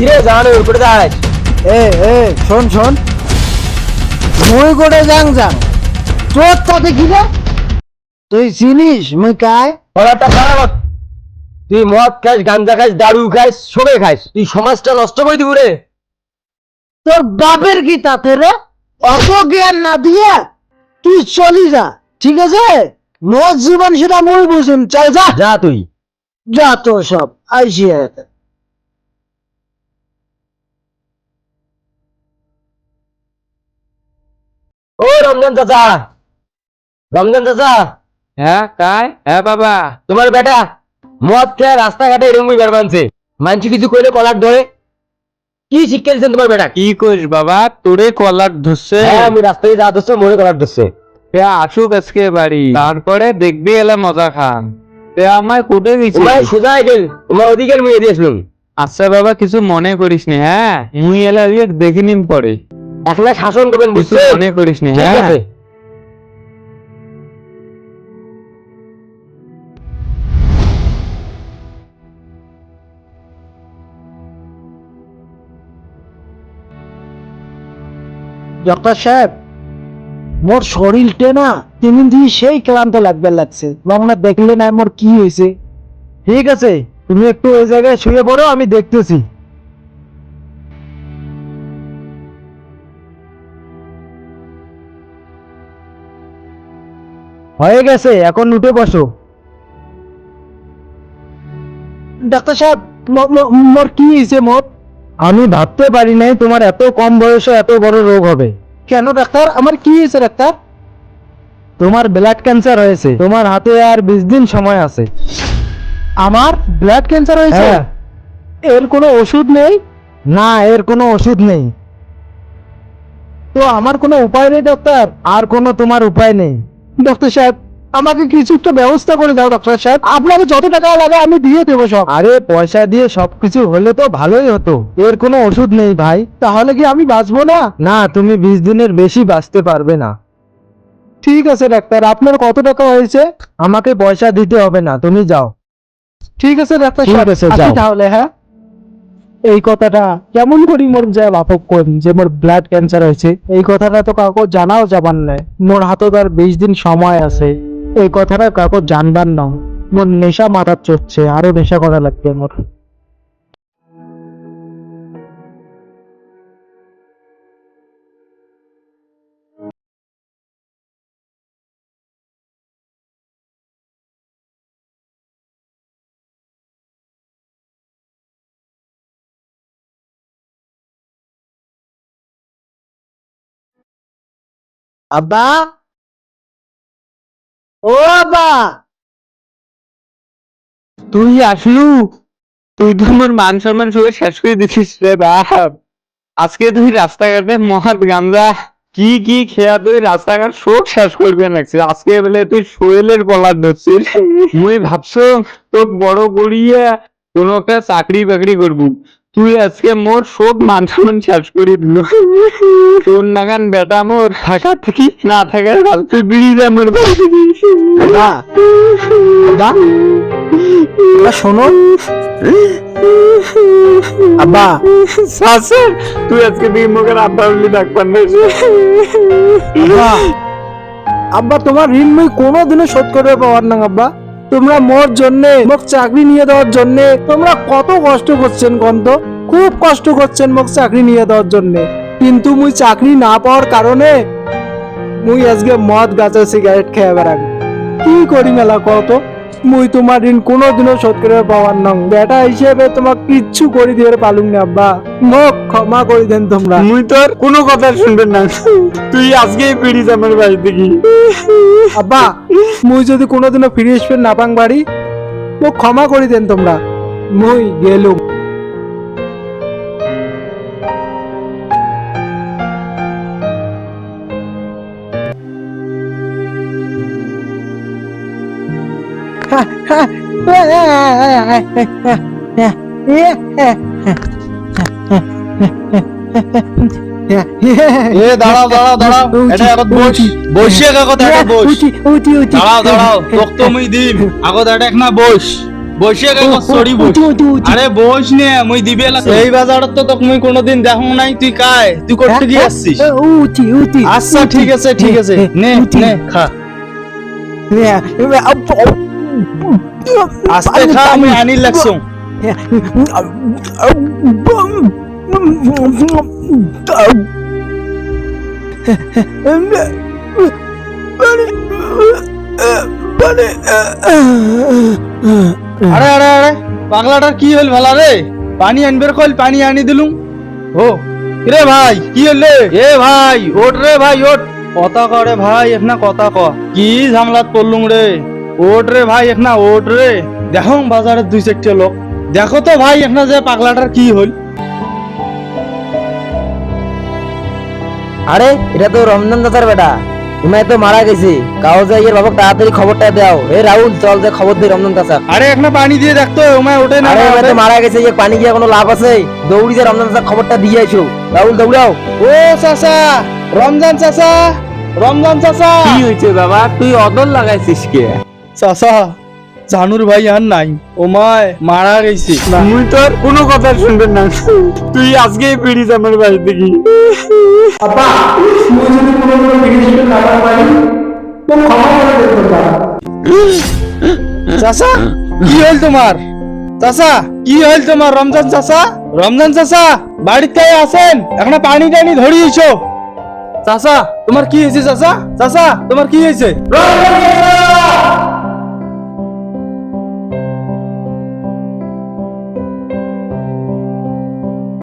কিরে জানো উপরে এ এ শোন শোন। মুই করে যাং যাং তোর তাতে কি রে তুই চিনিস মুই কায় খারাপ তুই মদ খাস গাঞ্জা খাস দারু খাস সবে খাস তুই সমাজটা নষ্ট করে দিবি রে। তোর বাপের কি তাতে রে? অত জ্ঞান না দিয়ে তুই চলি যা ঠিক আছে? মোর জীবন সেটা মুই বুঝিম চল যা। যা তুই। যা তো সব আইসি হাতে ও রমজান চাচা। রমজান চাচা। হ্যাঁ কাই? হ্যাঁ বাবা। তোমার বেটা মদ খেয়ে রাস্তাঘাটে এরকমই বের বানছে। মানছি কিছু কইলে কলার ধরে। কি শিক্ষা দিচ্ছেন তোমার বেটা? কি করিস বাবা তোরে কলার ধরছে। হ্যাঁ আমি রাস্তায় যা ধরছে মনে কলার ধরছে। তে আসুক আজকে বাড়ি। তারপরে দেখবি এলে মজা খান। তে আমায় কোটে গেছি তোমার সোজা গেল। তোমার ওদিকের মেয়ে দিয়েছিলাম আচ্ছা বাবা কিছু মনে করিস নি হ্যাঁ? মুই এলে আজকে দেখে নিম পরে। একলা শাসন করবেন বুঝছেন? মনে করিস নি ঠিক হ্যাঁ? আছে। ডক্টর সাহেব মোর শরীরটা না তিন দিন সেই ক্লান্ত লাগবে লাগছে। রমনা দেখলে না মোর কি হয়েছে। ঠিক আছে তুমি একটু ওই জায়গায় শুয়ে পড়ো আমি দেখতেছি। হয়ে গেছে এখন উঠে বসো। ডাক্তার সাহেব মোর কি হয়েছে মোর আমি ভাবতে পারি নাই তোমার এত কম বয়সে এত বড় রোগ হবে। কেন ডাক্তার? আমার কি হয়েছে ডাক্তার? তোমার ব্লাড ক্যান্সার হয়েছে তোমার হাতে আর বিশ দিন সময় আছে। আমার ব্লাড ক্যান্সার হয়েছে? এর কোনো ওষুধ নেই? না এর কোনো ওষুধ নেই। তো আমার কোনো উপায় নেই ডাক্তার? আর কোনো তোমার উপায় নেই। ডক্টর সাহেব আমাকে কিছু একটা ব্যবস্থা করে দাও ডক্টর সাহেব। আপনাকে যত টাকা লাগে আমি দিয়ে দেবো সব। আরে পয়সা দিয়ে সবকিছু হলে তো ভালোই হতো। এর কোনো ওষুধ নেই ভাই। তাহলে কি আমি বাঁচবো না? না তুমি বিশ দিনের বেশি বাঁচতে পারবে না। ঠিক আছে ডাক্তার আপনার কত টাকা হয়েছে? আমাকে পয়সা দিতে হবে না তুমি যাও। ঠিক আছে ডাক্তার ঠিক সাহেব। আছে, যাও। তাহলে হ্যাঁ? এই কথাটা কেমন করি মোর যায় বাপক করি যে মোর ব্লাড ক্যান্সার হয়েছে। এই কথাটা তো কাউকে জানাও যাবার নাই। মোর হাতে আর বিশ দিন সময় আছে। এই কথাটা কাউকে জানবার নাও। মোর নেশা মাথার চড়ছে, আরও নেশা করা লাগবে মোর। আব্বা? ও আব্বা! তুই আসলু, তুই তো আমার মান সম্মান সবাই শেষ করে দিছিস রে বাপ। আজকে তুই রাস্তাঘাটে মহাত গাঞ্জা কি কি খেয়া তুই রাস্তাঘাট সব শেষ করবে লাগছিস আজকে বলে তুই সোহেলের কলার ধরছিস। মুই ভাবছ, তোর বড় করিয়া কোনো একটা চাকরি বাকরি করব। তুই আজকে মোর সব মান সম্মান শেষ করে দিল। তোর নাগান বেটা মোর থাকা থেকে না থাকার ভালো। তুই বিড়ি যা মোর আব্বা শোনো। আব্বা। সাসে তুই আজকে দিন মুখের আব্বা বলি ডাকবার না আব্বা। তোমার ঋণ মুই কোনোদিনও শোধ করবে পারবার না আব্বা। তোমরা মোর জন্য, মোক চাকরি নিয়ে দেওয়ার জন্য, তোমরা কত কষ্ট করছেন গন্ধ? খুব কষ্ট করছেন মোক চাকরি নিয়ে দেওয়ার জন্য। কিন্তু মুই চাকরি না পাওয়ার কারণে মুই আজকে মদ গাছের সিগারেট খেয়ে বেড়াবি। কি করি মেলা কত মুই তোমার ঋণ কোনোদিনও শোধ করে পাওয়ার নং। বেটা হিসেবে তোমাক কিচ্ছু করে দিয়ে পালুম না আব্বা। মোক ক্ষমা করে দেন তোমরা। মুই তোর কোনো কথা শুনবেন না। তুই আজকেই ফিরিস আমার বাড়ি থেকে আব্বা মুই যদি কোনোদিনও ফিরে আসবেন না পাং বাড়ি মোক ক্ষমা করে দেন তোমরা। মুই গেলুম। এ দাঁড়াও দাঁড়াও দাঁড়াও। এটা আগত বস। বসিয়ে কাকত এটা বস। উঠি উঠি উঠি। দাঁড়াও দাঁড়াও তোক তো মুই দিম। আগত এটা না বস। বসে। গেল সরি বই আরে বস নে মুই দিবে এই বাজারত তো তোকে মুই কোনোদিন দেখো নাই তুই কায় তুই করতে গিয়ে আসছিস উঠি উঠি আচ্ছা ঠিক আছে ঠিক আছে। নে নে খা। আস্তে খা আমি আনি লাগছো আরে আরে আরে পাগলাটার কি হল ভালা রে? পানি আনবের কইল পানি আনি দিলুম। ও রে ভাই কি হলে এ ভাই ওট রে ভাই ওট কথা ক রে ভাই এখনা কথা ক। কি ঝামলাত পড়লুম রে? ওট রে ভাই এখনা ওট রে। দেখো বাজারে দুই চারটে লোক। দেখো তো ভাই এখনা যে পাগলাটার কি হল আরে এটা তো রমজান দাদার বেটা। ইমাই তো মারা গেছে। কাও যাই এর বাবা তাড়াতাড়ি খবরটা দাও। এ রাহুল চল যে খবর দে রমজান দাদা আরে এখনা পানি দিয়ে দেখতো ওমায় ওঠে না আরে ইমাই তো মারা গেছে যে পানি গিয়ে কোনো লাভ আছে? দৌড়ি যে রমজান দাদা খবরটা দিয়ে আইছো। রাহুল দৌড়াও। ও চাচা রমজান চাচা রমজান চাচা। কি হয়েছে বাবা? তুই অদল লাগাইছিস কে? চাচা জানুর ভাই আর নাই। ওমায় মারা গেছে। মুই তোর কোনো কথা শুনবেন না। তুই আজকেই পিড়িস আমার বাড়ি থেকে চাচা কি হইল তোমার? চাচা কি হইল তোমার রমজান চাচা? রমজান চাচা বাড়িতে আছেন? এখন পানি টানি ধরিয়েছো। চাচা তোমার কি হয়েছে চাচা? চাচা তোমার কি হয়েছে?